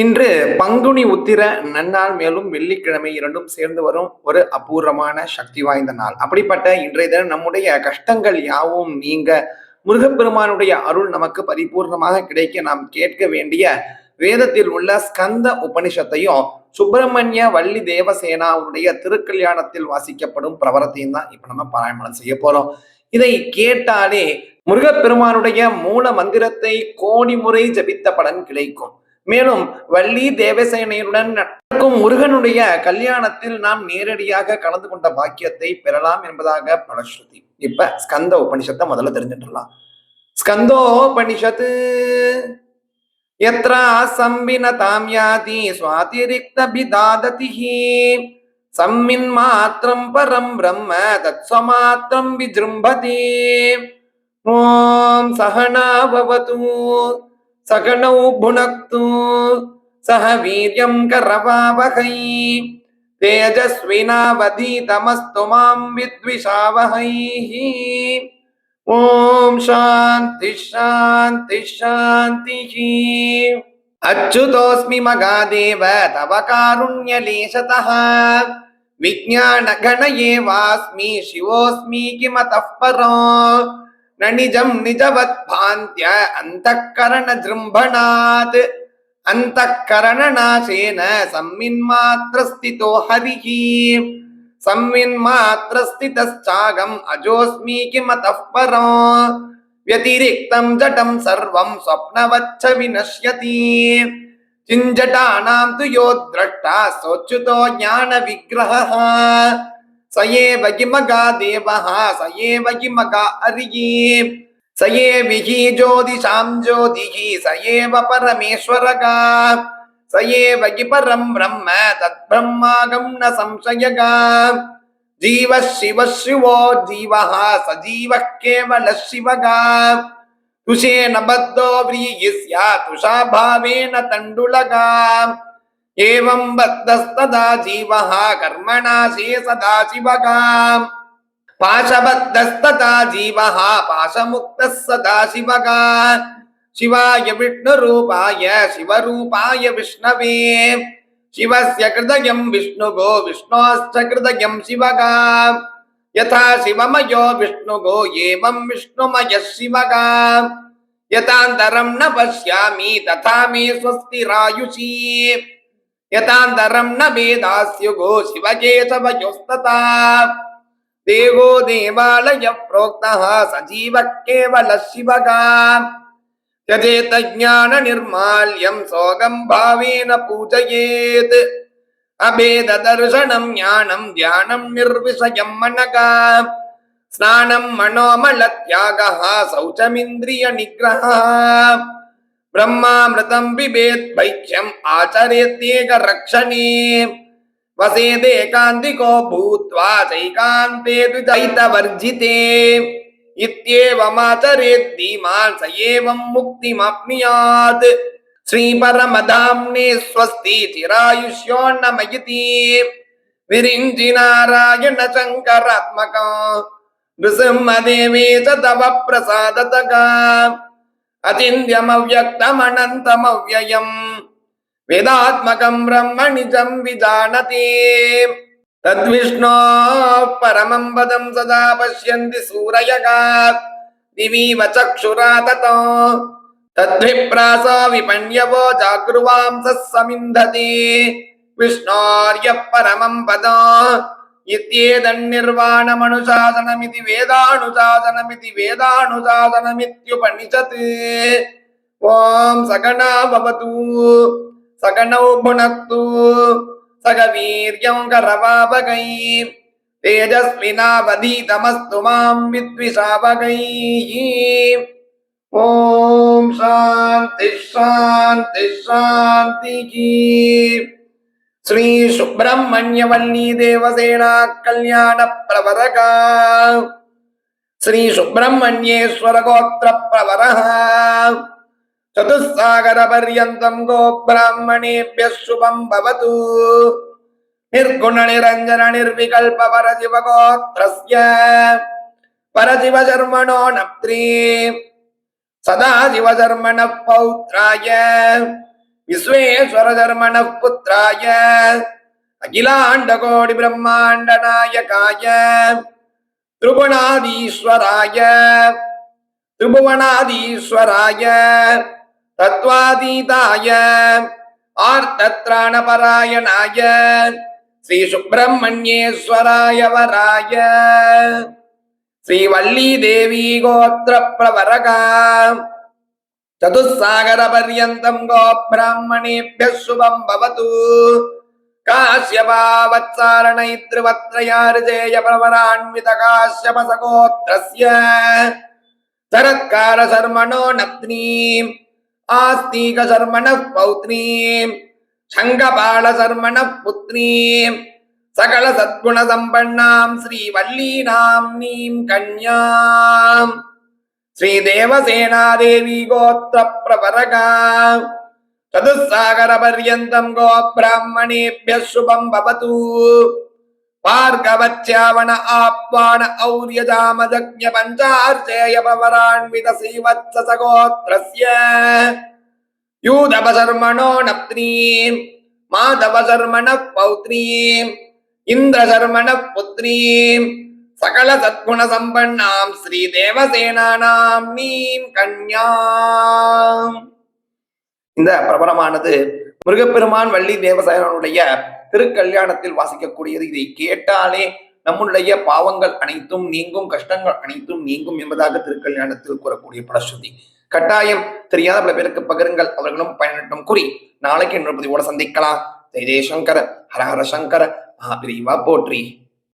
இன்று பங்குனி உத்திர நன்னாள் மேலும் வெள்ளிக்கிழமை இரண்டும் சேர்ந்து வரும் ஒரு அபூர்வமான சக்தி வாய்ந்த நாள். அப்படிப்பட்ட இன்றைய தினம் நம்முடைய கஷ்டங்கள் யாவும் நீங்க முருகப்பெருமானுடைய அருள் நமக்கு பரிபூர்ணமாக கிடைக்க நாம் கேட்க வேண்டிய வேதத்தில் உள்ள ஸ்கந்த உபனிஷத்தையும் சுப்பிரமணிய வள்ளி தேவசேனாவுடைய திருக்கல்யாணத்தில் வாசிக்கப்படும் பிரவரத்தையும் தான் இப்ப நம்ம பாராயணம் செய்ய போறோம். இதை கேட்டாலே முருகப்பெருமானுடைய மூல மந்திரத்தை கோடி முறை ஜபித்த பலன் கிடைக்கும். மேலும் வள்ளி தேவசேனையுடன் நடக்கும் முருகனுடைய கல்யாணத்தில் நாம் நேரடியாக கலந்து கொண்ட பாக்கியத்தை பெறலாம் என்பதாக பலஸ்ருதி இப்ப ஸ்கந்த உபனிஷத்தை முதல்ல தெரிஞ்சுட்டுலாம் ஸ்கந்தோபனிஷத்து यत्र संविनतां याति स्वातिरिक्तभिदादतिः सम्मिन्मात्रं परं ब्रह्म तत्स्वमात्रं विजृम्भते ॐ सहना भवतु సగణౌ భునక్తు సహ వీర్యం కరవావహై తేజస్వినావధీతమస్తు మాం విద్విషావహై. ఓం శాంతి శాంతి శాంతి. అచ్యుతోస్మి మగాదేవ తవ కారుణ్యలేశత. విజ్ఞానగణయేవాస్మి శివోస్మి కిమతః పరో. तव कारुण्यलेशतः विज्ञानगण एवास्मि शिवोऽस्मि किमतः परो न निजं निजवद्भान्त्य अन्तःकरणजृम्भणात् अन्तःकरणनाशेन सम्मिन्मात्रस्थितो हरिः संविन्मात्रस्थितश्चागम् अजोऽस्मि किमतः परो व्यतिरिक्तं जटं सर्वं स्वप्नवच्च विनश्यति चिञ्जटानां तु यो द्रष्टा सोच्युतो ज्ञानविग्रहः सयेव किमगा देवः सयेव जो अर्ये। सयेविहि ज्योतिषां ज्योतिः सयेव परमेश्वरगा। सयेव कि परं ब्रह्म, तद्ब्रह्मागं न संशयगा। जीवः शिवः शिवो जीवः, सजीवः केवलः शिवगा। तुषेण बद्धो व्रीयि स्यात्, तुषाभावेन तंडुलगा ఏం బద్ధస్తదా జీవ కర్మణా సదా శివగా పాశబద్ధస్తదా జీవ పాశముక్త సదా శివగా శివాయ విష్ణురూపాయ శివరూపాయ విష్ణవే శివస్య హృదయం విష్ణుగో విష్ణోశ్చ హృదయం శివగా యథా శివమయో విష్ణుగో ఏవం విష్ణుమయ శివగా యథాంతరం న పశ్యామి తథా మే స్వస్తిరాయుషీ स्वस्तिरायुषी यथान्तरं न वेदास्युगो शिवकेशवयोस्तथा देवो देवालय प्रोक्तः सजीवः केवलः शिवगा त्यजेत ज्ञाननिर्माल्यं सोगं भावेन पूजयेत् अभेददर्शनं ज्ञानं ध्यानं निर्विषयं मनगा स्नानं मनोमलत्यागः शौचमिन्द्रियनिग्रहः ब्रह्मामृतं पिबेत् भैक्ष्यम् आचरेत्येकरक्षणे वसेदेकान्तिको भूत्वा चैकान्ते द्विदैतवर्जिते इत्येवमाचरेत् धीमान् स एवं मुक्तिमाप्नुयात् श्रीपरमधाम्ने स्वस्ति चिरायुष्योन्नमयति विरिञ्चि नारायण शङ्करात्मक नृसिंहदेवे च तव प्रसादतका అచింద్యమవ్యక్తమనంతమవ్యయం వేదాత్మకం బ్రహ్మణిజం విజానతి. తద్విష్ణో పరమం పదం సదా పశ్యంతి సూరయగా. దివీవ చక్షురాతతో తద్విప్రాస విపణ్యవో జాగృవాంస సమింధతి. విష్ణోర్య పరమం పదం இத்தியேதன்னிர்வாணமனுசாசனமிதி வேதானுசாசனமிதி வேதானுசாசனமித்யுபனிஷத் ஓம் சகனா பவது சகனௌ புனத்து சக வீரியம் கரவாபகை தேஜஸ்வினாவதீதமஸ்து மாம் வித்விஷாபகை ஓம் சாந்தி சாந்தி சாந்தி ஸ்ரீ சுப்பிரமணியவல்லி தேவசேனா கல்யாண பிரவரகா ஸ்ரீ சுப்பிரமணியேஸ்வர கோத்திர பிரவரகா சதுசாகர பர்யந்தம் கோபிராமணேபிய சுபம் பவது. நிர்குண நிரஞ்சன நிர்விகல்ப பரஜிவகோத்திரஸ்ய பரஜிவசர்மணோ நப்திரீ. சதாசிவசர்மண பௌத்ராய. விஸ்வேஸ்வரதர்மண புத்திராய அகிலாண்ட கோடி பிரம்மாண்ட நாயகாய திரிபுணாதீஸ்வராய திரிபுவனாதீஸ்வராய தத்வாதீதாய ஆர்த்தத்ராணபராயணாய ஸ்ரீ சுப்பிரமணியேஸ்வராய வராய ஸ்ரீ வள்ளி தேவி கோத்திர பிரவரகா चतुस्सागरपर्यन्तं गोब्राह्मणेभ्यः शुभं भवतु काश्यपावत्सारणैत्रिवत्रयार्जेयप्रवरान्वितकाश्यपसगोत्रस्य शरत्कारशर्मणो नत्नीम् आस्तीकशर्मणः पौत्नीम् शङ्खपालशर्मणः पुत्नीम् सकलसद्गुणसम्पन्नां श्रीवल्लीनाम्नीं कन्याम् श्रीदेवसेनादेवी गोत्रप्रवरका चतुस्सागरपर्यन्तम् गोब्राह्मणेभ्यः शुभम् भवतु पार्गवच्यावन आप्वान और्यजामजज्ञ पञ्चार्चेयपवरान्वितसीवत्सगोत्रस्य यूदपशर्मणो नप्त्रीम् माधवशर्मणः पौत्रीम् इन्द्रशर्मणः पुत्रीम् சகல சத்குண சம்பன்னாம் ஸ்ரீ தேவசேனானாம் நீம் கன்யாம் இந்த பிரபலமானது முருகப்பெருமான் வள்ளி தேவசேனனுடைய திருக்கல்யாணத்தில் வாசிக்கக்கூடியது. இதை கேட்டாலே நம்முடைய பாவங்கள் அனைத்தும் நீங்கும் கஷ்டங்கள் அனைத்தும் நீங்கும் என்பதாக திருக்கல்யாணத்தில் கூறக்கூடிய படஸ்ருதி கட்டாயம் தெரியாத பல பேருக்கு பகிருங்கள் அவர்களும் பயனட்டும். கூறி நாளைக்கு இன்னொரு பதிவோட சந்திக்கலாம். ஜெய் ஜெயசங்கர ஹரஹர சங்கர மகாபிரிவா போற்றி.